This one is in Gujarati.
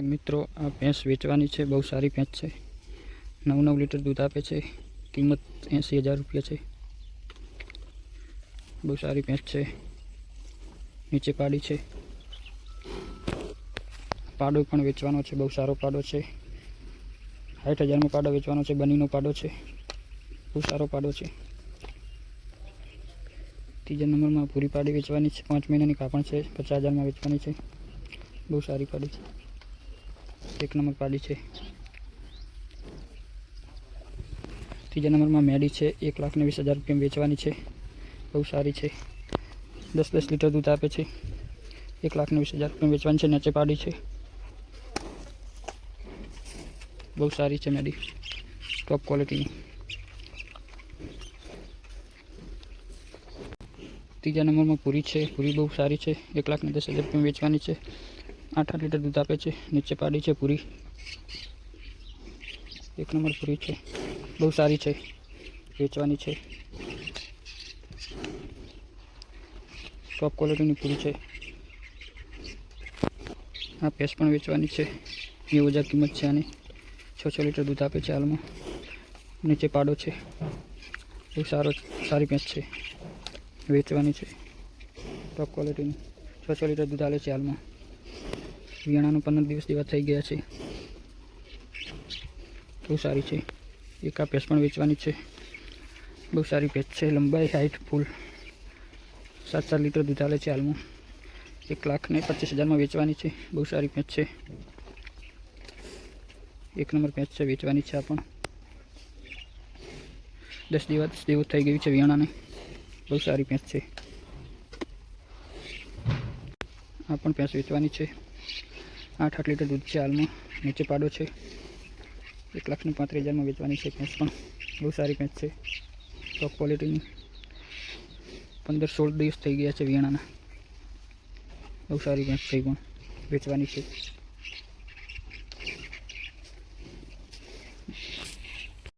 મિત્રો, આ ભેંસ વેચવાની છે, બહુ સારી ભેંસ છે. નવ નવ લીટર દૂધ આપે છે, કિંમત એંસી હજાર રૂપિયા છે. બહુ સારી ભેંસ છે. નીચે પાડી છે. પાડો પણ વેચવાનો છે, બહુ સારો પાડો છે. સાઠ હજારનો પાડો વેચવાનો છે, બનીનો પાડો છે. બહુ સારો પાડો છે. ત્રીજા નંબરમાં પૂરી પાડી વેચવાની છે, પાંચ મહિનાની કાપણ છે, પચાસ હજારમાં વેચવાની છે. બહુ સારી પાડી છે. એક નંબર પાડી છે. ત્રીજા નંબરમાં મેડી છે. એક લાખને વીસ હજાર રૂપિયા વેચવાની છે. બહુ સારી છે. દસ દસ લીટર દૂધ આપે છે. એક લાખને વીસ હજાર રૂપિયા વેચવાની છે. નીચે પાડી છે. બહુ સારી છે મેડી. ટોપ ક્વોલિટીની ત્રીજા નંબરમાં પૂરી છે. પૂરી બહુ સારી છે. એક લાખને દસ હજાર રૂપિયા વેચવાની છે. આઠ આઠ લીટર દૂધ આપે છે, નીચે પાડી છે પૂરી. એક નંબર પૂરી છે. બહુ સારી છે, વેચવાની છે. ટોપ ક્વોલિટીની પૂરી છે. આ પેસ પણ વેચવાની છે. નેવું હજાર કિંમત છે આની. છ છ લીટર દૂધ આપે છે હાલમાં. નીચે પાડો છે. બહુ સારો, સારી પેસ છે. વેચવાની છે. ટોપ ક્વોલિટીની છ છ લીટર દૂધ આવે છે હાલમાં. વિયાણાનું પંદર દિવસ જેવા થઈ ગયા છે. બહુ સારી છે. એક આ ભેંસ પણ વેચવાની છે. બહુ સારી ભેંસ છે. લંબાઈ હાઈટ ફૂલ સાત સાત લીટર દૂધ આવે છે હાલમાં. એક લાખ ને પચીસ હજારમાં વેચવાની છે. બહુ સારી ભેંસ છે. એક નંબર ભેંસ છે, વેચવાની છે આ પણ. દસ દિવસ જેવું થઈ ગયું છે વિયાણાને બહુ સારી ભેંસ છે. આ પણ ભેંસ વેચવાની છે. આઠ આઠ લીટર દૂધ છે હાલમાં. નીચે પાડો છે. એક લાખની પાંત્રીસ હજારમાં વેચવાની છે ભેંસ પણ. બહુ સારી ભેંસ છે. ટોપ ક્વોલિટીની પંદર સોળ દિવસ થઈ ગયા છે વિયાણાના. બહુ સારી ભેંસ છે પણ વેચવાની છે.